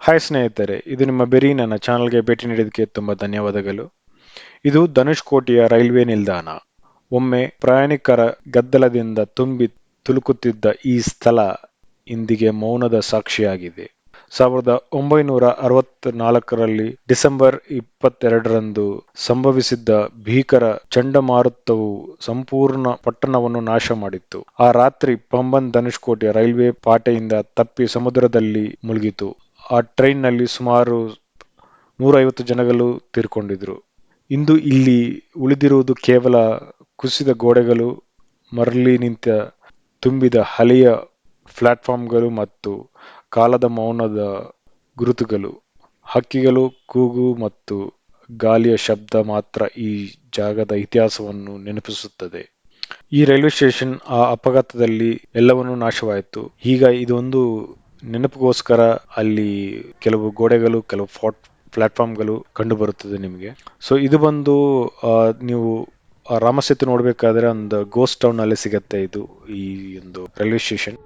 Hi ಸ್ನೇಹಿತರೆ, ಇದು ನಿಮ್ಮ ಬೆರಿ, ನನ್ನ ಚಾನಲ್ಗೆ ಭೇಟಿ ನೀಡಿದ್ದಕ್ಕೆ ತುಂಬ ಧನ್ಯವಾದಗಳು. ಇದು ಧನುಷ್ ಕೋಟೆಯ ರೈಲ್ವೆ ನಿಲ್ದಾಣ. ಒಮ್ಮೆ ಪ್ರಯಾಣಿಕರ ಗದ್ದಲದಿಂದ ತುಂಬಿ ತುಲುಕುತ್ತಿದ್ದ ಈ ಸ್ಥಳ ಇಂದಿಗೆ ಮೌನದ ಸಾಕ್ಷಿಯಾಗಿದೆ. ಸಾವಿರದ ಒಂಬೈನೂರ ಅರವತ್ನಾಲ್ಕರಲ್ಲಿ ಡಿಸೆಂಬರ್ ಇಪ್ಪತ್ತೆರಡರಂದು ಸಂಭವಿಸಿದ್ದ ಭೀಕರ ಚಂಡಮಾರುತವು ಸಂಪೂರ್ಣ ಪಟ್ಟಣವನ್ನು ನಾಶ ಮಾಡಿತ್ತು. ಆ ರಾತ್ರಿ ಪಂಬನ್ ಧನುಷ್ಕೋಟೆ ರೈಲ್ವೆ ಪಾಟೆಯಿಂದ ತಪ್ಪಿ ಸಮುದ್ರದಲ್ಲಿ ಮುಳುಗಿತು. ಆ ಟ್ರೈನ್ನಲ್ಲಿ ಸುಮಾರು ನೂರೈವತ್ತು ಜನಗಳು ತೀರ್ಕೊಂಡಿದ್ರು. ಇಂದು ಇಲ್ಲಿ ಉಳಿದಿರುವುದು ಕೇವಲ ಕುಸಿದ ಗೋಡೆಗಳು, ಮರಳಿ ನಿಂತ ತುಂಬಿದ ಹಳೆಯ ಪ್ಲಾಟ್ಫಾರ್ಮ್ಗಳು ಮತ್ತು ಕಾಲದ ಮೌನದ ಗುರುತುಗಳು. ಹಕ್ಕಿಗಳು, ಕೂಗು ಮತ್ತು ಗಾಲಿಯ ಶಬ್ದ ಮಾತ್ರ ಈ ಜಾಗದ ಇತಿಹಾಸವನ್ನು ನೆನಪಿಸುತ್ತದೆ. ಈ ರೈಲ್ವೆ ಸ್ಟೇಷನ್ ಆ ಅಪಘಾತದಲ್ಲಿ ಎಲ್ಲವನ್ನೂ ನಾಶವಾಯಿತು. ಈಗ ಇದೊಂದು ನೆನಪಿಗೋಸ್ಕರ ಅಲ್ಲಿ ಕೆಲವು ಗೋಡೆಗಳು, ಕೆಲವು ಫಾಟ್, ಪ್ಲಾಟ್ಫಾರ್ಮ್ಗಳು ಕಂಡು ಬರುತ್ತದೆ ನಿಮಗೆ. ಸೊ ಇದು ಬಂದು ನೀವು ರಾಮಸೇತು ನೋಡಬೇಕಾದ್ರೆ ಒಂದು ಗೋಸ್ಟ್ ಟೌನ್ ಅಲ್ಲಿ ಸಿಗತ್ತೆ ಇದು ಈ ಒಂದು ರೈಲ್ವೆ ಸ್ಟೇಷನ್